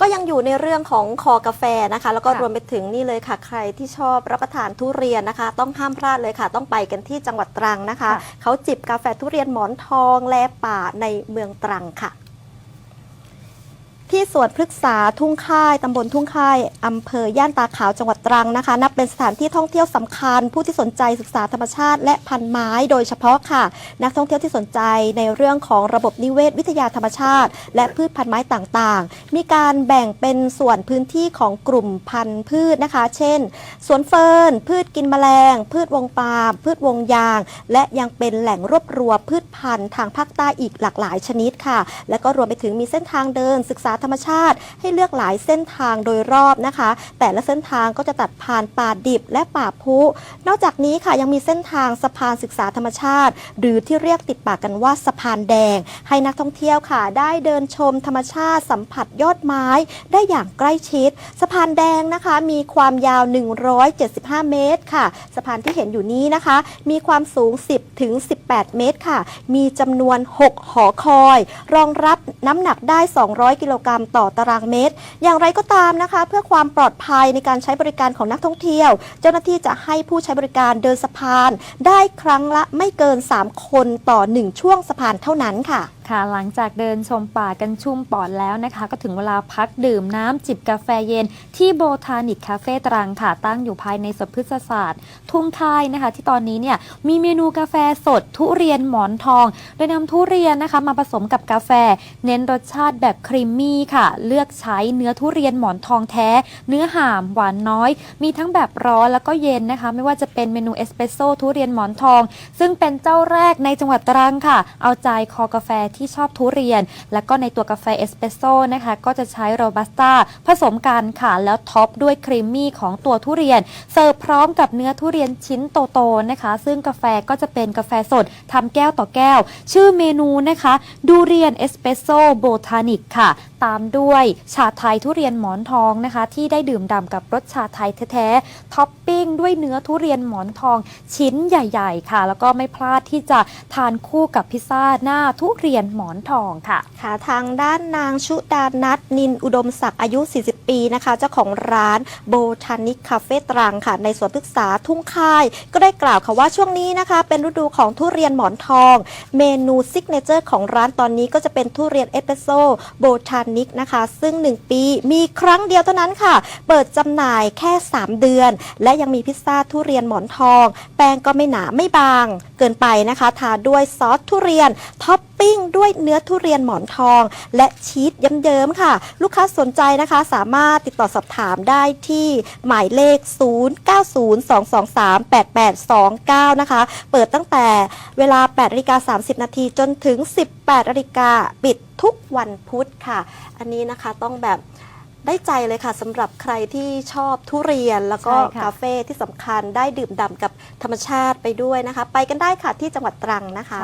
ก็ยังอยู่ในเรื่องของคอกาแฟนะคะ แล้วก็ค่ะ รวมไปถึงนี่เลยค่ะ ใครที่ชอบรับประทานทุเรียนนะคะ ต้องห้ามพลาดเลยค่ะ ต้องไปกันที่จังหวัดตรังนะคะค่ะเขาจิบกาแฟทุเรียนหมอนทองแลป่าในเมืองตรังค่ะ ที่สวนพฤกษาทุ่งค่ายตำบลทุ่งค่ายอำเภอย่านตาขาวจังหวัดตรังนะคะ นับเป็นสถานที่ท่องเที่ยวสำคัญ ผู้ที่สนใจศึกษาธรรมชาติ และพันไม้โดยเฉพาะค่ะ นักท่องเที่ยวที่สนใจในเรื่องของระบบนิเวศวิทยาธรรมชาติ และพืชพันธุ์ไม้ต่างๆ มีการแบ่งเป็นส่วนพื้นที่ของกลุ่มพันธุ์พืชนะคะ เช่น สวนเฟิร์นพืชกินแมลง พืชวงปาล์มพืชวงยาง และยังเป็นแหล่งรวบรวมพืชพันธุ์ทางภาคใต้อีกหลากหลายชนิดค่ะ และก็รวมไปถึงมีเส้นทางเดินศึกษาธรรมชาติ ให้เลือกหลายเส้นทางโดยรอบนะคะ แต่ละเส้นทางก็จะตัดผ่านป่าดิบและป่าพุ นอกจากนี้ค่ะยังมีเส้นทางสะพานศึกษาธรรมชาติ หรือที่เรียกติดปากกันว่าสะพานแดง ให้นักท่องเที่ยวค่ะ ได้เดินชมธรรมชาติสัมผัสยอดไม้ ได้อย่างใกล้ชิด สะพานแดงนะคะมีความยาว 175 เมตรค่ะ สะพานที่เห็นอยู่นี้นะคะ มีความสูง 10 ถึง 18 เมตรค่ะ มีจำนวน 6 หอคอย รองรับน้ำหนักได้ 200 กิโลกรัมต่อตารางเมตร อย่างไรก็ตามนะคะ เพื่อความปลอดภัยในการใช้บริการของนักท่องเที่ยว เจ้าหน้าที่จะให้ผู้ใช้บริการเดินสะพาน ได้ครั้งละไม่เกิน 3 คนต่อ 1 ช่วงสะพานเท่านั้นค่ะ ค่ะหลังจากเดินชมป่ากันชุ่มปอดแล้วนะคะ ก็ถึงเวลาพักดื่มน้ำจิบกาแฟเย็น ที่โบทานิกคาเฟ่ตรังค่ะตั้งอยู่ภายในสวนพฤกษศาสตร์ ทุ่งค่ายนะคะ ที่ตอนนี้เนี่ยมีเมนูกาแฟสดทุเรียนหมอนทอง โดยนำทุเรียนนะคะ มาผสมกับกาแฟ เน้นรสชาติแบบครีมมี่ค่ะ เลือกใช้เนื้อทุเรียนหมอนทองแท้ เนื้อห่ามหวานน้อย มีทั้งแบบร้อนแล้วก็เย็นนะคะ ไม่ว่าจะเป็นเมนูเอสเปรสโซ่ทุเรียนหมอนทอง ซึ่งเป็นเจ้าแรกในจังหวัดตรังค่ะ เอาใจคอกาแฟที่ชอบทุเรียน แล้วก็ในตัวกาแฟเอสเปรสโซ่นะคะก็จะใช้โรบัสต้าผสมกันค่ะแล้วท็อปด้วยครีมมี่ของตัวทุเรียน เสิร์ฟพร้อมกับเนื้อทุเรียนชิ้นโตๆนะคะ ซึ่งกาแฟก็จะเป็นกาแฟสดทำแก้วต่อแก้ว ชื่อเมนูนะคะดูเรียนเอสเปรสโซ่โบทานิกค่ะ ตามด้วยชาไทยทุเรียนหมอนทองนะคะ ที่ได้ดื่มด่ำกับรสชาไทยแท้ๆท็อปปิ้งด้วยเนื้อทุเรียนหมอนทองชิ้นใหญ่ ๆ ค่ะ แล้วก็ไม่พลาดที่จะทานคู่กับพิซซ่าหน้าทุเรียนหมอนทองค่ะ ค่ะทางด้านนางชุดานัทนินอุดมศักดิ์อายุ 40 ปีนะคะ เจ้าของร้านโบทานิกคาเฟ่ตรังค่ะ ในสวนพฤกษาทุ่งค่าย ก็ได้กล่าวค่ะว่าช่วงนี้นะคะ เป็นฤดูของทุเรียนหมอนทอง เมนูซิกเนเจอร์ของร้านตอนนี้ก็จะเป็นทุเรียนเอสเปรสโซโบทานิกนะคะ ซึ่ง 1 ปีมีครั้งเดียวเท่านั้นค่ะ เปิดจำหน่ายแค่ 3 เดือน และยังมีพิซซ่าทุเรียนหมอนทอง แป้งก็ไม่หนาไม่บาง เกินไปนะคะ ทาด้วยซอสทุเรียนท็อป ปิ้งด้วยเนื้อทุเรียนหมอนทอง และชีสเยิ้มๆค่ะ ลูกค้าสนใจนะคะสามารถติดต่อสอบถามได้ที่หมายเลข 0902238829 นะคะ เปิดตั้งแต่เวลา8นาฬิกา30 นาทีจนถึง 18นาฬิกาปิดทุกวันพุธค่ะ อันนี้นะคะต้องแบบได้ใจเลยค่ะสำหรับใครที่ชอบทุเรียนแล้วก็ใช่ค่ะ กาแฟที่สำคัญได้ดื่มด่ำกับธรรมชาติไปด้วยนะคะ ไปกันได้ค่ะที่จังหวัดตรังนะคะ